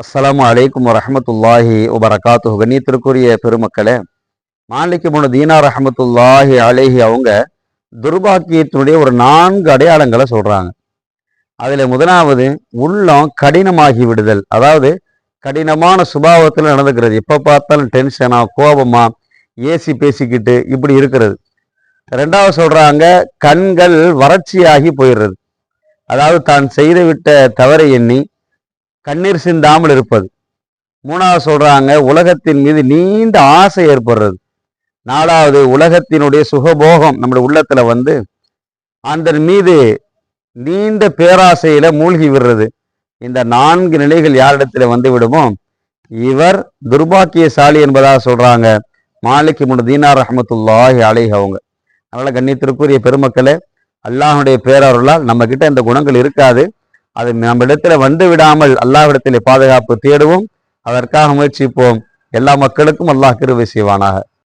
அஸ்ஸலாமு அலைக்கும் வரஹமத்துல்லாஹி வபரகாத்து கண்ணியத்திற்குரிய பெருமக்களே மாலிக்கு முன்னு தீனா ரஹமத்துல்லாஹி அலேஹி அவங்க துர்பாக்கியத்தினுடைய ஒரு நான்கு அடையாளங்களை சொல்கிறாங்க அதில் முதலாவது உள்ளம் கடினமாகி விடுதல். அதாவது கடினமான சுபாவத்தில் நடந்துக்கிறது. எப்போ பார்த்தாலும் டென்ஷனா கோபமா ஏசி பேசிக்கிட்டு இப்படி இருக்கிறது. ரெண்டாவது சொல்கிறாங்க கண்கள் வறட்சியாகி போயிடுறது. அதாவது தான் செய்து விட்ட தவறை எண்ணி கண்ணீர் சிந்தாமல் இருப்பது. மூணாவது சொல்றாங்க உலகத்தின் மீது நீண்ட ஆசை ஏற்படுறது. நாலாவது உலகத்தினுடைய சுகபோகம் நம்முடைய உள்ளத்துல வந்து அதன் மீது நீண்ட பேராசையில மூழ்கி விடுறது. இந்த நான்கு நிலைகள் யாரிடத்துல வந்து விடுமோ? இவர் துர்பாக்கியசாலி என்பதாக சொல்றாங்க. மாலிக்கு முன் தீனார் ரஹமத்துல்லாஹி அலைஹ் அவங்க. அதனால கண்ணியத்திற்குரிய பெருமக்களே அல்லாஹனுடைய பேரருளால் நம்ம கிட்ட இந்த குணங்கள் இருக்காது. அது நம்ம வந்து விடாமல் அல்லாவிடத்திலே பாதுகாப்பு தேடுவோம். அதற்காக முயற்சிப்போம். எல்லா மக்களுக்கும் அல்லாஹ் கிருவை செய்வானாக.